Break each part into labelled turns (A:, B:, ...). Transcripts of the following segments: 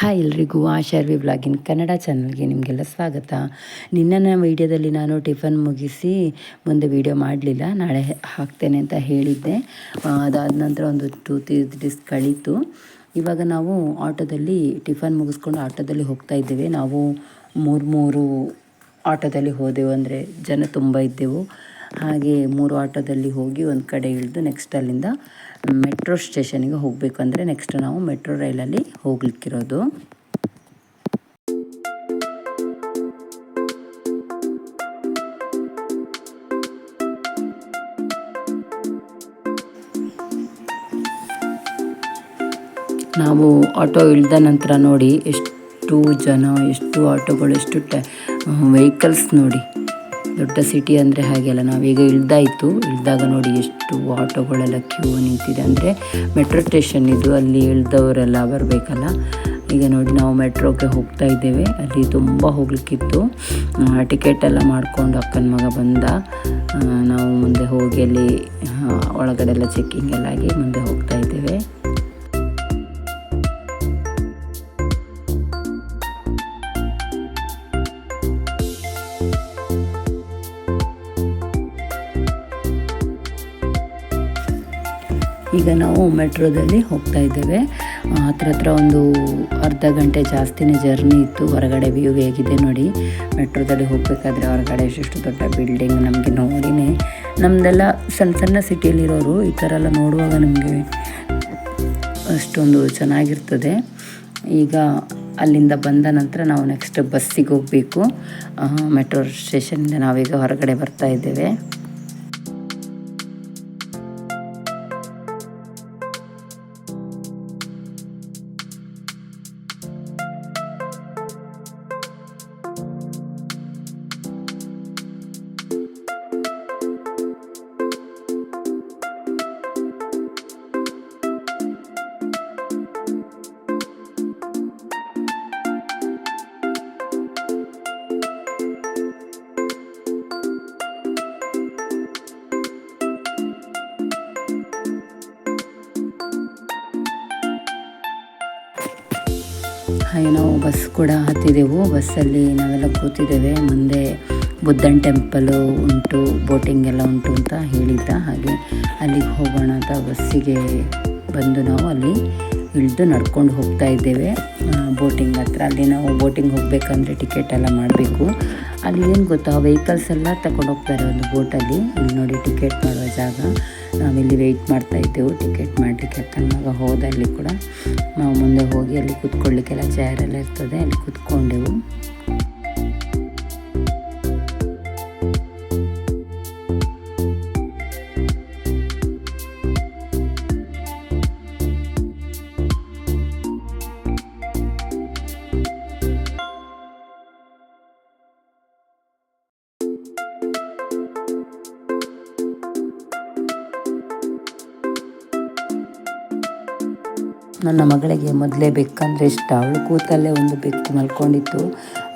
A: Hi ಎಲ್ರಿಗೂ. ಆಶಾರ್ವಿ ಬ್ಲಾಗಿನ್ ಕನ್ನಡ ಚಾನಲ್ಗೆ ನಿಮಗೆಲ್ಲ ಸ್ವಾಗತ. ನಿನ್ನ ವೀಡಿಯೋದಲ್ಲಿ ನಾನು ಟಿಫನ್ ಮುಗಿಸಿ ಮುಂದೆ ವೀಡಿಯೋ ಮಾಡಲಿಲ್ಲ, ನಾಳೆ ಹಾಕ್ತೇನೆ ಅಂತ ಹೇಳಿದ್ದೆ. ಅದಾದ ನಂತರ ಒಂದು ಟೂ, ತ್ರೀ ಡೇಸ್ ಕಳೀತು. ಇವಾಗ ನಾವು ಆಟೋದಲ್ಲಿ ಟಿಫನ್ ಮುಗಿಸ್ಕೊಂಡು ಆಟೋದಲ್ಲಿ ಹೋಗ್ತಾ ಇದ್ದೇವೆ. ನಾವು ಮೂರು ಮೂರು ಆಟೋದಲ್ಲಿ ಹೋದೆವು ಅಂದರೆ ಜನ ತುಂಬ ಇದ್ದೆವು. ಹಾಗೆ ಮೂರು ಆಟೋದಲ್ಲಿ ಹೋಗಿ ಒಂದು ಕಡೆ ಇಳಿದು ನೆಕ್ಸ್ಟ್ ಅಲ್ಲಿಂದ ಮೆಟ್ರೋ ಸ್ಟೇಷನಿಗೆ ಹೋಗಬೇಕು ಅಂದರೆ ನೆಕ್ಸ್ಟ್ ನಾವು ಮೆಟ್ರೋ ರೈಲಲ್ಲಿ ಹೋಗ್ಲಿಕ್ಕಿರೋದು. ನಾವು ಆಟೋ ಇಳಿದ ನಂತರ ನೋಡಿ ಎಷ್ಟು ಜನ, ಎಷ್ಟು ಆಟೋಗಳು, ಎಷ್ಟು ಟ ವೆಹಿಕಲ್ಸ್ ನೋಡಿ. ದೊಡ್ಡ ಸಿಟಿ ಅಂದರೆ ಹಾಗೆಲ್ಲ ನಾವೀಗ ಇಳ್ದಾಯಿತು. ಇಳಿದಾಗ ನೋಡಿ ಎಷ್ಟು ಆಟೋಗಳೆಲ್ಲ ಕ್ಯೂ ನಿಂತಿದೆ. ಅಂದರೆ ಮೆಟ್ರೋ ಸ್ಟೇಷನ್ ಇದು, ಅಲ್ಲಿ ಇಳ್ದವರೆಲ್ಲ ಬರಬೇಕಲ್ಲ. ಈಗ ನೋಡಿ ನಾವು ಮೆಟ್ರೋಗೆ ಹೋಗ್ತಾ ಇದ್ದೇವೆ. ಅಲ್ಲಿ ತುಂಬ ಹೋಗ್ಲಿಕ್ಕಿತ್ತು. ಟಿಕೆಟ್ ಎಲ್ಲ ಮಾಡಿಕೊಂಡು ಅಕ್ಕನ ಮಗ ಬಂದ. ನಾವು ಮುಂದೆ ಹೋಗಿ ಅಲ್ಲಿ ಒಳಗಡೆ ಎಲ್ಲ ಚೆಕ್ಕಿಂಗ್ ಎಲ್ಲ ಆಗಿ ಮುಂದೆ ಹೋಗ್ತಾ ಈಗ ನಾವು ಮೆಟ್ರೋದಲ್ಲಿ ಹೋಗ್ತಾ ಇದ್ದೇವೆ. ಹತ್ರ ಹತ್ರ ಒಂದು ಅರ್ಧ ಗಂಟೆ ಜಾಸ್ತಿನೇ ಜರ್ನಿ ಇತ್ತು. ಹೊರಗಡೆ ವ್ಯೂ ಹೇಗಿದೆ ನೋಡಿ. ಮೆಟ್ರೋದಲ್ಲಿ ಹೋಗಬೇಕಾದ್ರೆ ಹೊರಗಡೆ ಎಷ್ಟು ದೊಡ್ಡ ಬಿಲ್ಡಿಂಗ್ ನಮಗೆ ನೋಡಿನೇ. ನಮ್ಮದೆಲ್ಲ ಸಣ್ಣ ಸಣ್ಣ ಸಿಟಿಯಲ್ಲಿರೋರು ಈ ಥರ ಎಲ್ಲ ನೋಡುವಾಗ ನಮಗೆ ಅಷ್ಟೊಂದು ಚೆನ್ನಾಗಿರ್ತದೆ. ಈಗ ಅಲ್ಲಿಂದ ಬಂದ ನಂತರ ನಾವು ನೆಕ್ಸ್ಟ್ ಬಸ್ಸಿಗೆ ಹೋಗಬೇಕು. ಮೆಟ್ರೋ ಸ್ಟೇಷನಿಂದ ನಾವೀಗ ಹೊರಗಡೆ ಬರ್ತಾ ಇದ್ದೇವೆ. ಹಾಗೆ ನಾವು ಬಸ್ ಕೂಡ ಹತ್ತಿದೆವು. ಬಸ್ಸಲ್ಲಿ ನಾವೆಲ್ಲ ಕೂತಿದ್ದೇವೆ. ಮುಂದೆ ಬುದ್ಧನ್ ಟೆಂಪಲು ಉಂಟು, ಬೋಟಿಂಗ್ ಎಲ್ಲ ಉಂಟು ಅಂತ ಹೇಳಿದ್ದ ಹಾಗೆ ಅಲ್ಲಿಗೆ ಹೋಗೋಣ ಅಂತ ಬಸ್ಸಿಗೆ ಬಂದು ನಾವು ಅಲ್ಲಿ ಇಳಿದು ನಡ್ಕೊಂಡು ಹೋಗ್ತಾ ಇದ್ದೇವೆ. ಬೋಟಿಂಗ್ ಹತ್ರ. ಅಲ್ಲಿ ನಾವು ಬೋಟಿಂಗ್ ಹೋಗಬೇಕಂದ್ರೆ ಟಿಕೆಟ್ ಎಲ್ಲ ಮಾಡಬೇಕು. ಅಲ್ಲಿ ಏನು ಗೊತ್ತಾ ವೆಹಿಕಲ್ಸ್ ಎಲ್ಲ ತಗೊಂಡು ಹೋಗ್ತಾರೆ ಒಂದು ಬೋಟಲ್ಲಿ ಇಲ್ಲಿ ನೋಡಿ ಟಿಕೆಟ್ ಮಾಡುವ ಜಾಗ. ನಾವಿಲ್ಲಿ ವೆಯ್ಟ್ ಮಾಡ್ತಾ ಇದ್ದೆವು. ಟಿಕೆಟ್ ಮಾಡಲಿಕ್ಕೆ ತನ್ನಾಗ ಹೋದ ಅಲ್ಲಿ ಕೂಡ ನಾವು ಮುಂದೆ ಹೋಗಿ ಅಲ್ಲಿ ಕೂತ್ಕೊಳ್ಳಿಕ್ಕೆಲ್ಲ ಎಲ್ಲ ಇರ್ತದೆ. ಅಲ್ಲಿ ಕೂತ್ಕೊಂಡೆವು. ನನ್ನ ಮಗಳಿಗೆ ಮೊದಲೇ ಬೆಕ್ಕಂದರೆ ಇಷ್ಟ. ಅವಳು ಕೂತಲ್ಲೇ ಒಂದು ಬೆಕ್ಕು ಮಲ್ಕೊಂಡಿತ್ತು.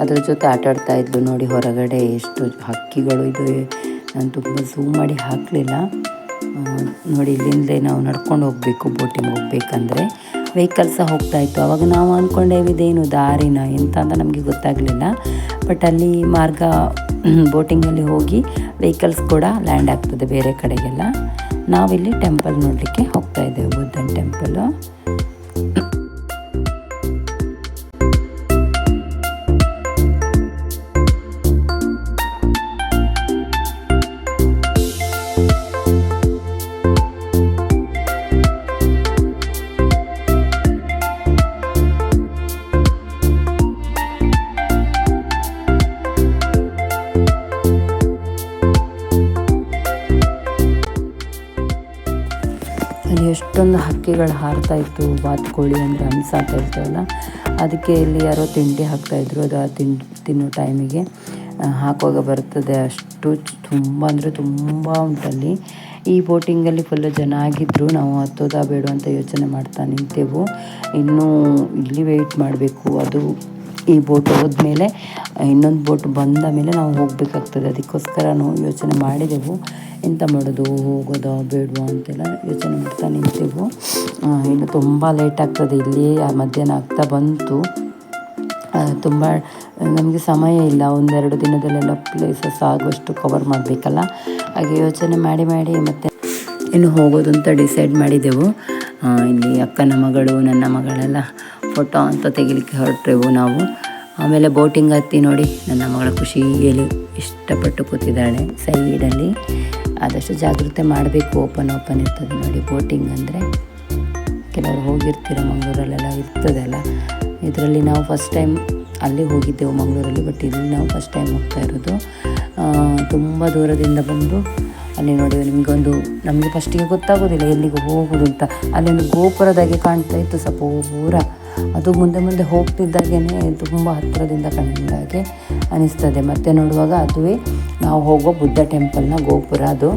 A: ಅದರ ಜೊತೆ ಆಟ ಆಡ್ತಾ ಇದ್ಲು ನೋಡಿ ಹೊರಗಡೆ ಎಷ್ಟು ಹಕ್ಕಿಗಳು ಇದು ನಾನು ತುಂಬ ಝೂಮ್ ಮಾಡಿ ಹಾಕಲಿಲ್ಲ. ನೋಡಿ ಇಲ್ಲಿಂದಲೇ ನಾವು ನಡ್ಕೊಂಡು ಹೋಗಬೇಕು, ಬೋಟಿಂಗ್ ಹೋಗ್ಬೇಕಂದ್ರೆ. ವೆಹಿಕಲ್ ಸಹ ಹೋಗ್ತಾ ಇತ್ತು. ಅವಾಗ ನಾವು ಅಂದ್ಕೊಂಡೇವಿದೇನು ದಾರಿನ? ಎಂತ ಅಂತ ನಮಗೆ ಗೊತ್ತಾಗಲಿಲ್ಲ. ಬಟ್ ಅಲ್ಲಿ ಮಾರ್ಗ ಬೋಟಿಂಗಲ್ಲಿ ಹೋಗಿ ವೆಹಿಕಲ್ಸ್ ಕೂಡ ಲ್ಯಾಂಡ್ ಆಗ್ತದೆ ಬೇರೆ ಕಡೆಗೆಲ್ಲ. ನಾವಿಲ್ಲಿ ಟೆಂಪಲ್ ನೋಡಲಿಕ್ಕೆ ಹೋಗ್ತಾ ಇದ್ದೇವೆ, ಬುದ್ಧನ್ ಟೆಂಪಲು ಅಲ್ಲಿ ಎಷ್ಟೊಂದು ಹಕ್ಕಿಗಳು ಹಾರ್ತಾ ಇತ್ತು ಬಾತುಕೋಳಿ ಅಂದರೆ ಹಂಸ ಅಂತ ಅದಕ್ಕೆ ಇಲ್ಲಿ ಯಾರೋ ತಿಂಡಿ ಹಾಕ್ತಾಯಿದ್ರು ಅದು ಆ ತಿಂಡಿ ತಿನ್ನೋ ಟೈಮಿಗೆ ಹಾಕುವಾಗ ಬರ್ತದೆ ಅಷ್ಟು ತುಂಬ ಅಂದರೆ ತುಂಬ ಉಂಟಲ್ಲಿ. ಈ ಬೋಟಿಂಗಲ್ಲಿ ಫುಲ್ಲು ಜನ ಆಗಿದ್ದರು ನಾವು ಹತ್ತೋದಾ ಬೇಡ ಅಂತ ಯೋಚನೆ ಮಾಡ್ತಾ ನಿಂತೆವು. ಇನ್ನೂ ಇಲ್ಲಿ ವೆಯ್ಟ್ ಮಾಡಬೇಕು, ಅದು ಈ ಬೋಟ್ ಹೋದ್ಮೇಲೆ ಇನ್ನೊಂದು ಬೋಟ್ ಬಂದ ಮೇಲೆ ನಾವು ಹೋಗಬೇಕಾಗ್ತದೆ. ಅದಕ್ಕೋಸ್ಕರ ನಾವು ಯೋಚನೆ ಮಾಡಿದೆವು. ಎಂತ ಮಾಡೋದು? ಹೋಗೋದಾ? ಬೇಡವಾ? ಅಂತೆಲ್ಲ ಯೋಚನೆ ಮಾಡ್ತಾ ನಿಂತೆವು. ಇನ್ನು ತುಂಬ ಲೇಟ್ ಆಗ್ತದೆ. ಇಲ್ಲಿ ಮಧ್ಯಾಹ್ನ ಆಗ್ತಾ ಬಂತು. ತುಂಬ, ನಮಗೆ ಸಮಯ ಇಲ್ಲ. ಒಂದೆರಡು ದಿನದಲ್ಲೆಲ್ಲ ಪ್ಲೇಸಸ್ ಆಗುವಷ್ಟು ಕವರ್ ಮಾಡಬೇಕಲ್ಲ. ಹಾಗೆ ಯೋಚನೆ ಮಾಡಿ ಮಾಡಿ ಮತ್ತೆ ಇನ್ನು ಹೋಗೋದು ಅಂತ ಡಿಸೈಡ್ ಮಾಡಿದೆವು. ಇಲ್ಲಿ ಅಕ್ಕನ ಮಗಳು, ನನ್ನ ಮಗಳೆಲ್ಲ ಫೋಟೋ ಅಂತ ತೆಗಿಲಿಕ್ಕೆ ಹೊರಟ್ರೆವು ನಾವು. ಆಮೇಲೆ ಬೋಟಿಂಗ್ ಹತ್ತಿ ನೋಡಿ, ನನ್ನ ಮಗಳ ಖುಷಿಯಲ್ಲಿ ಇಷ್ಟಪಟ್ಟು ಕೂತಿದ್ದಾಳೆ ಸೈಡಲ್ಲಿ. ಆದಷ್ಟು ಜಾಗೃತೆ ಮಾಡಬೇಕು ಓಪನ್ ಓಪನ್ ಇರ್ತದೆ ನೋಡಿ ಬೋಟಿಂಗ್ ಅಂದರೆ. ಕೆಲವರು ಹೋಗಿರ್ತೀರ, ಮಂಗಳೂರಲ್ಲೆಲ್ಲ ಇರ್ತದಲ್ಲ ಇದರಲ್ಲಿ ನಾವು ಫಸ್ಟ್ ಟೈಮ್ ಅಲ್ಲಿ ಹೋಗಿದ್ದೆವು ಮಂಗಳೂರಲ್ಲಿ ಬಟ್ ಇಲ್ಲಿ ನಾವು ಫಸ್ಟ್ ಟೈಮ್ ಹೋಗ್ತಾ ಇರೋದು. ತುಂಬ ದೂರದಿಂದ ಬಂದು ಅಲ್ಲಿ ನೋಡಿ ನಿಮಗೊಂದು, ನಮಗೆ ಫಸ್ಟಿಗೆ ಗೊತ್ತಾಗೋದಿಲ್ಲ ಎಲ್ಲಿಗೆ ಹೋಗೋದು ಅಂತ. ಅಲ್ಲೊಂದು ಗೋಪುರದಾಗೆ ಕಾಣ್ತಾ ಇತ್ತು ಸ್ವಲ್ಪ ಪೂರ ಅದು ಮುಂದೆ ಮುಂದೆ ಹೋಗ್ತಿದ್ದಾಗೇ ತುಂಬ ಹತ್ತಿರದಿಂದ ಕಂಡಾಗೆ ಅನಿಸ್ತದೆ. ಮತ್ತೆ ನೋಡುವಾಗ ಅದುವೇ ನಾವು ಹೋಗೋ ಬುದ್ಧ ಟೆಂಪಲ್ನ ಗೋಪುರ ಅದು.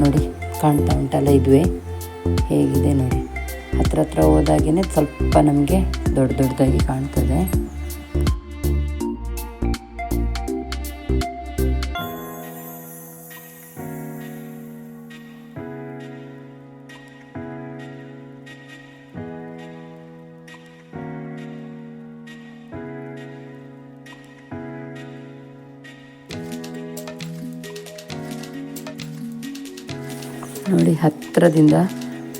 A: ನೋಡಿ, ಕಾಣ್ತಾ ಉಂಟಲ್ಲ ಇದುವೇ. ಹೇಗಿದೆ ನೋಡಿ. ಹತ್ರ ಹತ್ರ ಹೋದಾಗೇ ಸ್ವಲ್ಪ ನಮಗೆ ದೊಡ್ಡ ದೊಡ್ಡದಾಗಿ ಕಾಣ್ತದೆ. ನೋಡಿ ಹತ್ತಿರದಿಂದ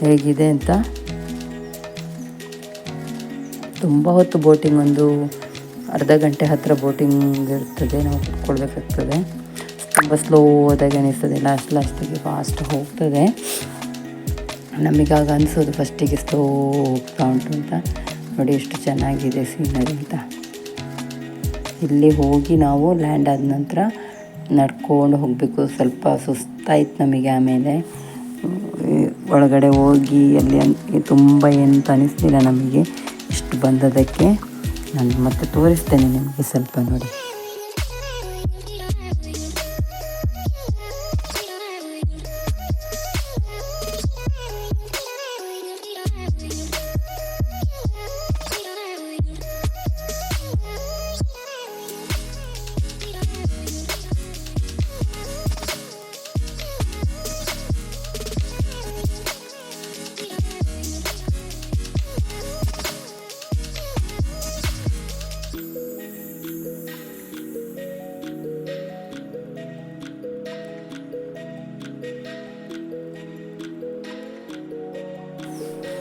A: ಹೇಗಿದೆ ಅಂತ. ತುಂಬ ಹೊತ್ತು ಬೋಟಿಂಗ್, ಒಂದು ಅರ್ಧ ಗಂಟೆ ಹತ್ತಿರ ಬೋಟಿಂಗ್ ಇರ್ತದೆ, ನಾವು ಕುತ್ಕೊಳ್ಬೇಕಾಗ್ತದೆ. ತುಂಬ ಸ್ಲೋ ಹೋದಾಗ ಅನಿಸ್ತದೆ ಲಾಸ್ಟ್ ಲಾಸ್ಟಿಗೆ ಫಾಸ್ಟ್ ಹೋಗ್ತದೆ. ನಮಗಾಗ ಅನಿಸೋದು ಫಸ್ಟಿಗೆ ಸ್ಲೋ ಹೋಗ್ತಾ ಉಂಟು ಅಂತ. ನೋಡಿ ಎಷ್ಟು ಚೆನ್ನಾಗಿದೆ ಸೀನರಿ ಅಂತ. ಇಲ್ಲಿ ಹೋಗಿ ನಾವು ಲ್ಯಾಂಡ್ ಆದ ನಂತರ ನಡ್ಕೊಂಡು ಹೋಗಬೇಕು, ಸ್ವಲ್ಪ ಸುಸ್ತಾಯ್ತು ನಮಗೆ ಆಮೇಲೆ. ಒಳಗಡೆ ಹೋಗಿ ಅಲ್ಲಿ ತುಂಬ ಎಂತ ಅನಿಸ್ಲಿಲ್ಲ ನಮಗೆ. ಇಷ್ಟು ಬಂದದಕ್ಕೆ ನಾನು ಮತ್ತೆ ತೋರಿಸ್ತೇನೆ ನಿಮಗೆ ಸ್ವಲ್ಪ ನೋಡಿ.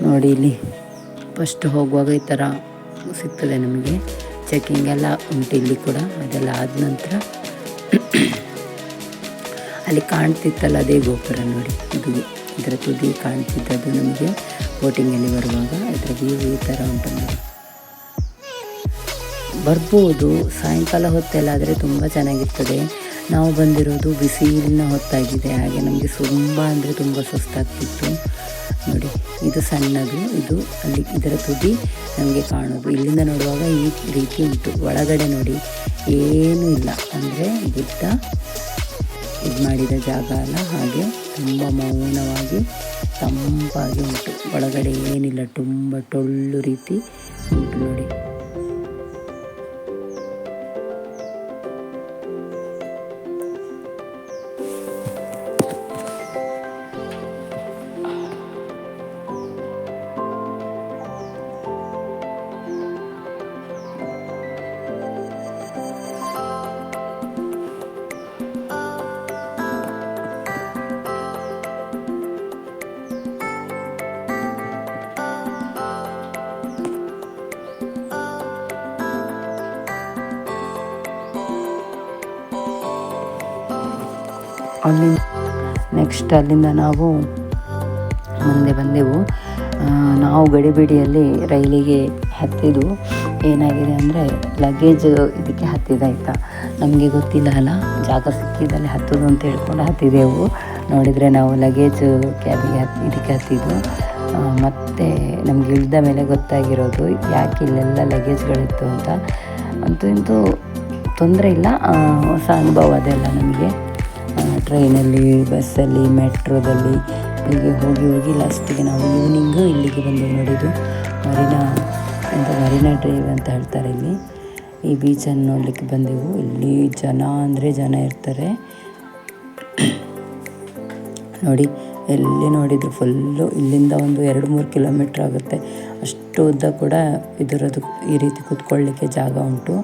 A: ನೋಡಿ ಇಲ್ಲಿ ಫಸ್ಟ್ ಹೋಗುವಾಗ ಈ ಥರ ಸಿಗ್ತದೆ ನಮಗೆ. ಚೆಕಿಂಗ್ ಎಲ್ಲ ಉಂಟು ಇಲ್ಲಿ ಕೂಡ, ಅದೆಲ್ಲ ಆದ ನಂತರ. ಅಲ್ಲಿ ಕಾಣ್ತಿತ್ತಲ್ಲ ಅದೇ ಗೋಪುರ ನೋಡಿ. ಇದು ಇದರ ತುದಿ ಕಾಣ್ತಿದ್ದದು ನಮಗೆ ಬೋಟಿಂಗಲ್ಲಿ ಬರುವಾಗ. ಇದರ ವ್ಯೂ ಈ ಥರ ಉಂಟು ನೋಡಿ. ಬರ್ಬೋದು, ಸಾಯಂಕಾಲ ಹೊತ್ತೆಲ್ಲ ಆದರೆ ತುಂಬ ಚೆನ್ನಾಗಿರ್ತದೆ. ನಾವು ಬಂದಿರೋದು ಬಿಸಿಲಿನ ಹೊತ್ತಾಗಿದೆ. ಹಾಗೆ ನಮಗೆ ತುಂಬ ಅಂದರೆ ತುಂಬ ಸುಸ್ತಾಗ್ತಿತ್ತು. ನೋಡಿ, ಇದು ಸಣ್ಣದು, ಇದು ಅಲ್ಲಿ ಇದರ ತುದಿ ನಮಗೆ ಕಾಣೋದು. ಇಲ್ಲಿಂದ ನೋಡುವಾಗ ಈ ರೀತಿ ಉಂಟು. ಒಳಗಡೆ ನೋಡಿ, ಏನೂ ಇಲ್ಲ. ಅಂದರೆ ಗುಡ್ಡ ಇದು ಮಾಡಿದ ಜಾಗ ಅಲ್ಲ. ಹಾಗೆ ತುಂಬ ಮೌನವಾಗಿ, ತಂಪಾಗಿ ಉಂಟು. ಒಳಗಡೆ ಏನಿಲ್ಲ. ತುಂಬ ಟೊಳ್ಳು ರೀತಿ ಉಂಟು ನೋಡಿ. ಅಲ್ಲಿ ನೆಕ್ಸ್ಟ್ ಅಲ್ಲಿಂದ ನಾವು ಮುಂದೆ ಬಂದೆವು. ನಾವು ಗಡಿಬಿಡಿಯಲ್ಲಿ ರೈಲಿಗೆ ಹತ್ತಿದ್ದು ಏನಾಗಿದೆ ಅಂದರೆ ಲಗೇಜ್ ಇದಕ್ಕೆ ಹತ್ತಿದಾಯ್ತಾ ನಮಗೆ ಗೊತ್ತಿಲ್ಲ ಅಲ್ಲ, ಜಾಗ ಸಿಕ್ಕಿದಲ್ಲಿ ಹತ್ತೋದು ಅಂತ ಹೇಳ್ಕೊಂಡು ಹತ್ತಿದೆವು. ನೋಡಿದರೆ ನಾವು ಲಗೇಜ್ ಕ್ಯಾಬಿಗೆ ಹತ್ತಿ, ಇದಕ್ಕೆ ಹತ್ತಿದ್ದು ಮತ್ತು ನಮಗೆ ಇಳಿದ ಮೇಲೆ ಗೊತ್ತಾಗಿರೋದು, ಯಾಕೆ ಇಲ್ಲೆಲ್ಲ ಲಗೇಜ್ಗಳಿತ್ತು ಅಂತ. ಅಂತೂ ಇಂತೂ ತೊಂದರೆ ಇಲ್ಲ. ಹೊಸ ಅನುಭವ ಅದೆಲ್ಲ ನಮಗೆ. ಟ್ರೈನಲ್ಲಿ, ಬಸ್ಸಲ್ಲಿ, ಮೆಟ್ರೋದಲ್ಲಿ ಹೀಗೆ ಹೋಗಿ ಹೋಗಿ ಲಾಸ್ಟಿಗೆ ನಾವು ಈವ್ನಿಂಗು ಇಲ್ಲಿಗೆ ಬಂದು ನೋಡಿದ್ದು. ಮರಿನಾ ಅಂತ ಮರಿನಾ ಡ್ರೈವ್ ಅಂತ ಹೇಳ್ತಾರೆ ಇಲ್ಲಿ. ಈ ಬೀಚನ್ನು ನೋಡಲಿಕ್ಕೆ ಬಂದೆವು. ಇಲ್ಲಿ ಜನ ಅಂದರೆ ಜನ ಇರ್ತಾರೆ. ನೋಡಿ, ಎಲ್ಲಿ ನೋಡಿದ್ರು ಫುಲ್ಲು ಇಲ್ಲಿಂದ ಒಂದು ಎರಡು ಮೂರು ಕಿಲೋಮೀಟ್ರ್ ಆಗುತ್ತೆ. ಅಷ್ಟು ಉದ್ದ ಕೂಡ ಇದರದ್ದು ಈ ರೀತಿ ಕೂತ್ಕೊಳ್ಳಿಕ್ಕೆ ಜಾಗ ಉಂಟು.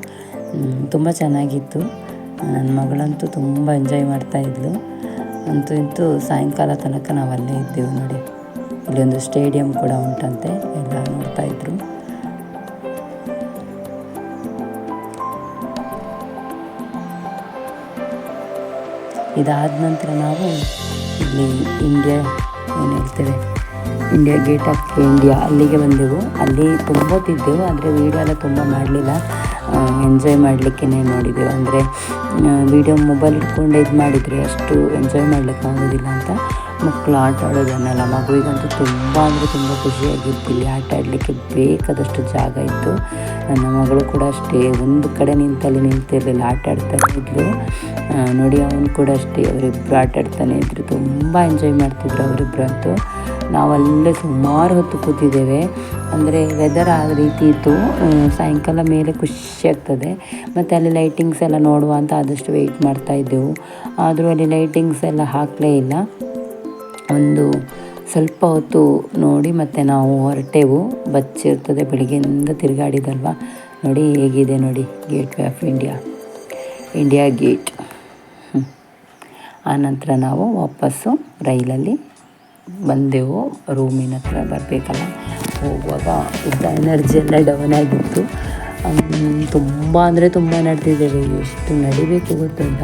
A: ತುಂಬ ಚೆನ್ನಾಗಿತ್ತು. ನನ್ನ ಮಗಳಂತೂ ತುಂಬ ಎಂಜಾಯ್ ಮಾಡ್ತಾಯಿದ್ಲು ಅಂತೂ ಇಂತೂ ಸಾಯಂಕಾಲ ತನಕ ನಾವು ಅಲ್ಲೇ ಇದ್ದೆವು ನೋಡಿ. ಇಲ್ಲೊಂದು ಸ್ಟೇಡಿಯಂ ಕೂಡ ಉಂಟಂತೆ, ಎಲ್ಲ ನೋಡ್ತಾಯಿದ್ರು ಇದಾದ ನಂತರ ನಾವು ಇಲ್ಲಿ ಇಂಡಿಯಾ ಏನು ಹೇಳ್ತೇವೆ? ಇಂಡಿಯಾ ಗೇಟ್ ಆಫ್ ಇಂಡಿಯಾ ಅಲ್ಲಿಗೆ ಬಂದೆವು. ಅಲ್ಲಿ ತುಂಬ ತಿದ್ದೆವು ಆದರೆ ವೀಡಿಯೋ ಎಲ್ಲ ತುಂಬ ಮಾಡಲಿಲ್ಲ. ಎಂಜಾಯ್ ಮಾಡಲಿಕ್ಕೆ ನೋಡಿದೆವು. ಅಂದರೆ ವೀಡಿಯೋ ಮೊಬೈಲ್ ಇಟ್ಕೊಂಡು ಇದು ಮಾಡಿದರೆ ಅಷ್ಟು ಎಂಜಾಯ್ ಮಾಡಲಿಕ್ಕೆ ಆಗೋದಿಲ್ಲ ಅಂತ. ಮಕ್ಕಳು ಆಟ ಆಡೋದನ್ನೆಲ್ಲ ಮಗುವಿಗಂತೂ ತುಂಬ ಅಂದರೆ ತುಂಬ ಖುಷಿಯಾಗಿತ್ತು. ಇಲ್ಲಿ ಆಟ ಆಡಲಿಕ್ಕೆ ಬೇಕಾದಷ್ಟು ಜಾಗ ಇತ್ತು. ನನ್ನ ಮಗಳು ಕೂಡ ಅಷ್ಟೇ. ಒಂದು ಕಡೆ ನಿಂತಲ್ಲಿ ನಿಂತಿರಲಿಲ್ಲ. ಆಟ ಆಡ್ತಾನೆ ಇದ್ದರು ನೋಡಿ, ಅವನು ಕೂಡ ಅಷ್ಟೇ. ಅವರಿಬ್ಬರು ಆಟ ಆಡ್ತಾನೆ ಇದ್ರು. ತುಂಬ ಎಂಜಾಯ್ ಮಾಡ್ತಿದ್ರು ಅವರಿಬ್ಬರು ಅಂತೂ. ನಾವಲ್ಲೇ ಸುಮಾರು ಹೊತ್ತು ಕೂತಿದ್ದೇವೆ. ಅಂದರೆ ವೆದರ್ ಆ ರೀತಿ ಇತ್ತು. ಸಾಯಂಕಾಲ ಮೇಲೆ ಖುಷಿ ಆಗ್ತದೆ. ಮತ್ತು ಅಲ್ಲಿ ಲೈಟಿಂಗ್ಸ್ ಎಲ್ಲ ನೋಡುವ ಅಂತ ಆದಷ್ಟು ವೆಯ್ಟ್ ಮಾಡ್ತಾ ಇದ್ದೆವು. ಆದರೂ ಅಲ್ಲಿ ಲೈಟಿಂಗ್ಸ್ ಎಲ್ಲ ಹಾಕಲೇ ಇಲ್ಲ. ಒಂದು ಸ್ವಲ್ಪ ಹೊತ್ತು ನೋಡಿ ಮತ್ತು ನಾವು ಹೊರಟೆವು. ಬಚ್ಚಿರ್ತದೆ ಬೆಳಿಗ್ಗೆಯಿಂದ ತಿರುಗಾಡಿದಲ್ವ? ನೋಡಿ ಹೇಗಿದೆ ನೋಡಿ Gateway of India India Gate ಆನಂತರ ನಾವು ವಾಪಸ್ಸು ರೈಲಲ್ಲಿ ಬಂದೆವು. ರೂಮಿನ ಹತ್ರ ಬರಬೇಕಲ್ಲ? ಹೋಗುವಾಗ ಉದ್ದ ಎನರ್ಜಿ ಎಲ್ಲ ಡೌನ್ ಆಗಿತ್ತು. ತುಂಬ ಅಂದರೆ ತುಂಬ ನಡೆದಿದ್ದೇವೆ. ಎಷ್ಟು ನಡಿಬೇಕು ಗೊತ್ತಿಲ್ಲ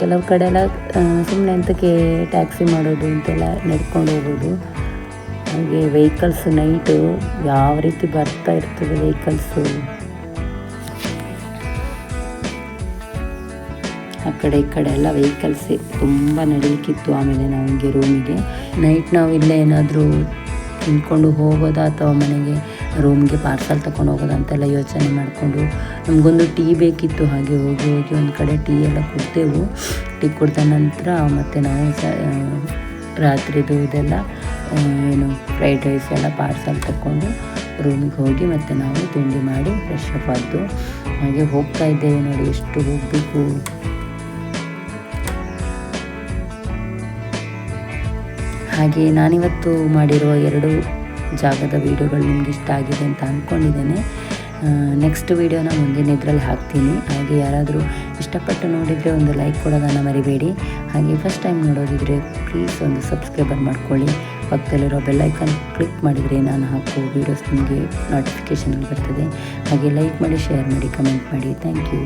A: ಕೆಲವು ಕಡೆ ಎಲ್ಲ ಸುಮ್ಮನೆ ಎಂತಕ್ಕೆ ಟ್ಯಾಕ್ಸಿ ಮಾಡೋದು ಅಂತೆಲ್ಲ ನಡ್ಕೊಂಡು ಹೋಗೋದು. ಹಾಗೆ ವೆಹಿಕಲ್ಸ್ ನೈಟು ಯಾವ ರೀತಿ ಬರ್ತಾ ಇರ್ತದೆ ವೆಹಿಕಲ್ಸು ಆ ಕಡೆ, ಈ ಕಡೆ ಎಲ್ಲ ವೆಹಿಕಲ್ಸ್ ತುಂಬ ನಡೀಲಿಕ್ಕಿತ್ತು ಆಮೇಲೆ ನಮಗೆ ರೂಮಿಗೆ ನೈಟ್ ನಾವು ಇಲ್ಲೇ ಏನಾದರೂ ತಿನ್ಕೊಂಡು ಹೋಗೋದಾ ಅಥವಾ ಮನೆಗೆ ರೂಮ್ಗೆ ಪಾರ್ಸಲ್ ತಗೊಂಡು ಹೋಗೋದಂತೆಲ್ಲ ಯೋಚನೆ ಮಾಡಿಕೊಂಡು, ನಮಗೊಂದು ಟೀ ಬೇಕಿತ್ತು, ಹಾಗೆ ಹೋಗಿ ಹೋಗಿ ಒಂದು ಕಡೆ ಟೀ ಎಲ್ಲ ಕುಡ್ದೆವು. ಟೀ ಕುಡ್ದ ನಂತರ ಮತ್ತು ನಾವು ಸ ರಾತ್ರಿದು ಇದೆಲ್ಲ ಏನು ಫ್ರೈಡ್ ರೈಸ್ ಎಲ್ಲ ಪಾರ್ಸಲ್ ತಗೊಂಡು ರೂಮಿಗೆ ಹೋಗಿ ಮತ್ತು ನಾವು ತಿಂಡಿ ಮಾಡಿ ಫ್ರೆಶ್ ಅಪ್ ಆದ್ದು. ಹಾಗೆ ಹೋಗ್ತಾ ಇದ್ದೇವೆ ನೋಡಿ, ಎಷ್ಟು ಹೋಗಬೇಕು. ಹಾಗೆ ನಾನಿವತ್ತು ಮಾಡಿರುವ ಎರಡು ಜಾಗದ ವೀಡಿಯೋಗಳು ನಿಮ್ಗೆ ಇಷ್ಟ ಆಗಿದೆ ಅಂತ ಅಂದ್ಕೊಂಡಿದ್ದೇನೆ ನೆಕ್ಸ್ಟ್ ವೀಡಿಯೋನ ಮುಂದಿನ ಇದರಲ್ಲಿ ಹಾಕ್ತೀನಿ. ಹಾಗೆ ಯಾರಾದರೂ ಇಷ್ಟಪಟ್ಟು ನೋಡಿದರೆ ಒಂದು ಲೈಕ್ ಕೊಡೋದನ್ನು ಮರಿಬೇಡಿ. ಹಾಗೆ ಫಸ್ಟ್ ಟೈಮ್ ನೋಡೋದಿದ್ರೆ ಪ್ಲೀಸ್ ಒಂದು ಸಬ್ಸ್ಕ್ರೈಬರ್ ಮಾಡ್ಕೊಳ್ಳಿ. ಪಕ್ಕದಲ್ಲಿರೋ ಬೆಲ್ಲೈಕನ್ ಕ್ಲಿಕ್ ಮಾಡಿದರೆ ನಾನು ಹಾಕೋ ವೀಡಿಯೋಸ್ ನಿಮಗೆ ನೋಟಿಫಿಕೇಷನ್ ಬರ್ತದೆ. ಹಾಗೆ ಲೈಕ್ ಮಾಡಿ ಶೇರ್ ಮಾಡಿ ಕಮೆಂಟ್ ಮಾಡಿ. Thank you